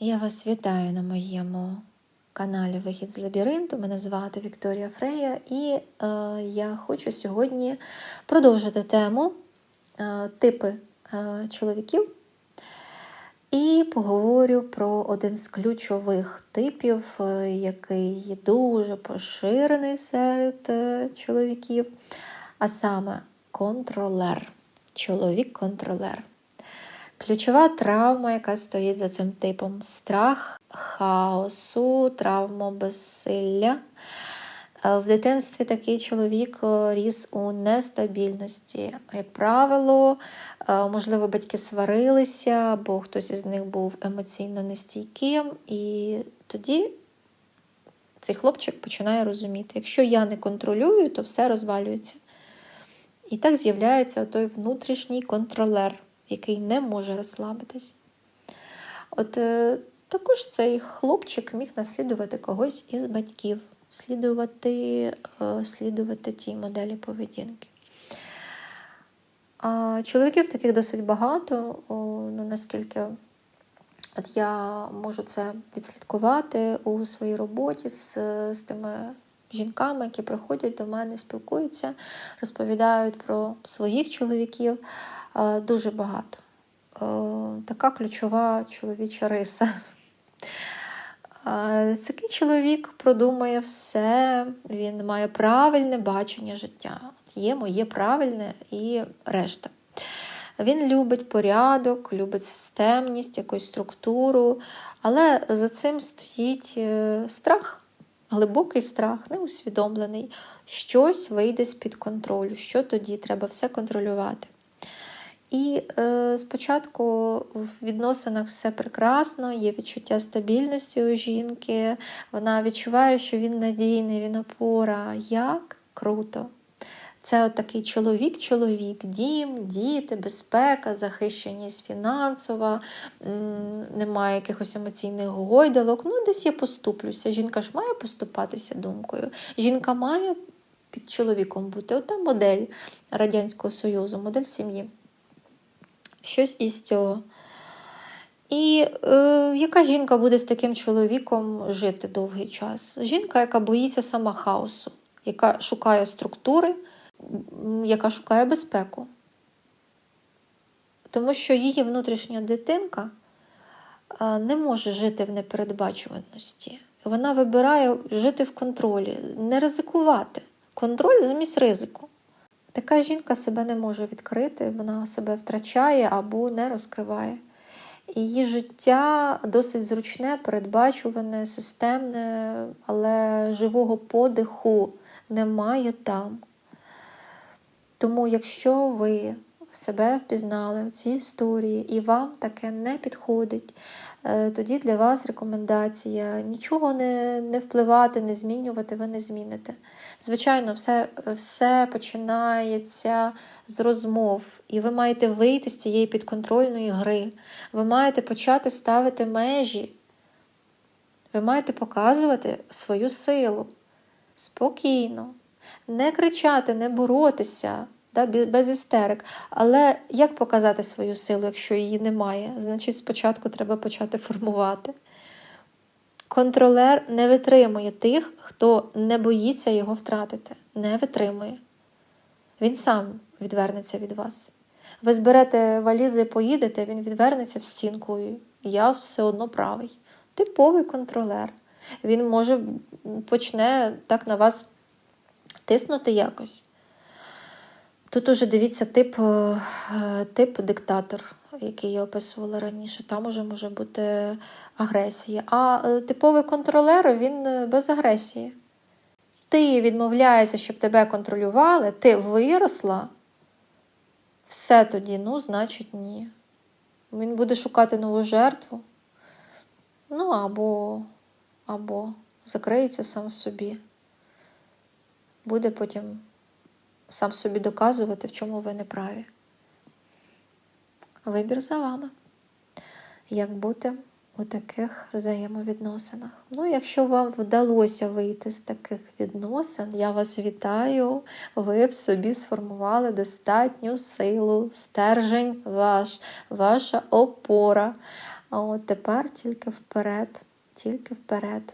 Я вас вітаю на моєму каналі Вихід з лабіринту. Мене звати Вікторія Фрея, і е, я хочу сьогодні продовжити тему е, типи е, чоловіків. І поговорю про один з ключових типів, е, який дуже поширений серед е, чоловіків, а саме контролер. Чоловік-контролер. Ключова травма, яка стоїть за цим типом страх хаосу, травма безсилля. Е, В дитинстві такий чоловік е, ріс у нестабільності. Як правило, е, можливо, батьки сварилися, або хтось із них був емоційно нестійким, і тоді цей хлопчик починає розуміти, якщо я не контролюю, то все розвалюється. І так з'являється той внутрішній контролер який не може розслабитись. От е, також цей хлопчик міг наслідувати когось із батьків, слідувати, е, слідувати тій моделі поведінки. А чоловіків таких досить багато, о, ну, наскільки от я можу це відслідкувати у своїй роботі з, з тими жінками, які приходять до мене, спілкуються, розповідають про своїх чоловіків. Е, Дуже багато. Е, Така ключова чоловіча риса. Е, Такий чоловік продумує все, він має правильне бачення життя. Є моє правильне і решта. Він любить порядок, любить системність, якусь структуру, але за цим стоїть страх, глибокий страх, неусвідомлений. Щось вийде з-під контролю. Що тоді? Треба все контролювати. І е, спочатку в відносинах все прекрасно, є відчуття стабільності у жінки, вона відчуває, що він надійний, він опора. Як круто! Це такий чоловік-чоловік, дім, діти, безпека, захищеність фінансова, немає якихось емоційних гойдалок. Ну, десь я поступлюся. Жінка ж має поступатися думкою. Жінка має під чоловіком бути. Ота модель Радянського Союзу, модель сім'ї щось із цього. І е, яка жінка буде з таким чоловіком жити довгий час? Жінка, яка боїться сама хаосу, яка шукає структури, яка шукає безпеку. Тому що її внутрішня дитинка не може жити в непередбачуваності. Вона вибирає жити в контролі, не ризикувати. Контроль замість ризику. Така жінка себе не може відкрити, вона себе втрачає або не розкриває. Її життя досить зручне, передбачуване, системне, але живого подиху немає там. Тому, якщо ви себе впізнали в цій історії і вам таке не підходить, е, тоді для вас рекомендація нічого не, не впливати, не змінювати, ви не зміните. Звичайно, все, все починається з розмов, і ви маєте вийти з цієї підконтрольної гри. Ви маєте почати ставити межі. Ви маєте показувати свою силу спокійно, не кричати, не боротися да, без істерик. Але як показати свою силу, якщо її немає? Значить, спочатку треба почати формувати. Контролер не витримує тих, хто не боїться його втратити. Не витримує. Він сам відвернеться від вас. Ви зберете валізи і поїдете, він відвернеться в стінку. Я все одно правий. Типовий контролер. Він може почне так на вас тиснути якось. Тут уже дивіться тип, е, тип диктатор, який я описувала раніше. Там уже може бути агресія. А е, типовий контролер він е, без агресії. Ти відмовляєшся, щоб тебе контролювали, ти виросла. Все тоді, ну, значить, ні. Він буде шукати нову жертву. Ну, або, або закриється сам собі. Буде потім сам собі доказувати, в чому ви не праві. Вибір за вами. Як бути у таких взаємовідносинах? Ну, якщо вам вдалося вийти з таких відносин, я вас вітаю. Ви в собі сформували достатню силу, стержень ваш, ваша опора. А от тепер тільки вперед, тільки вперед.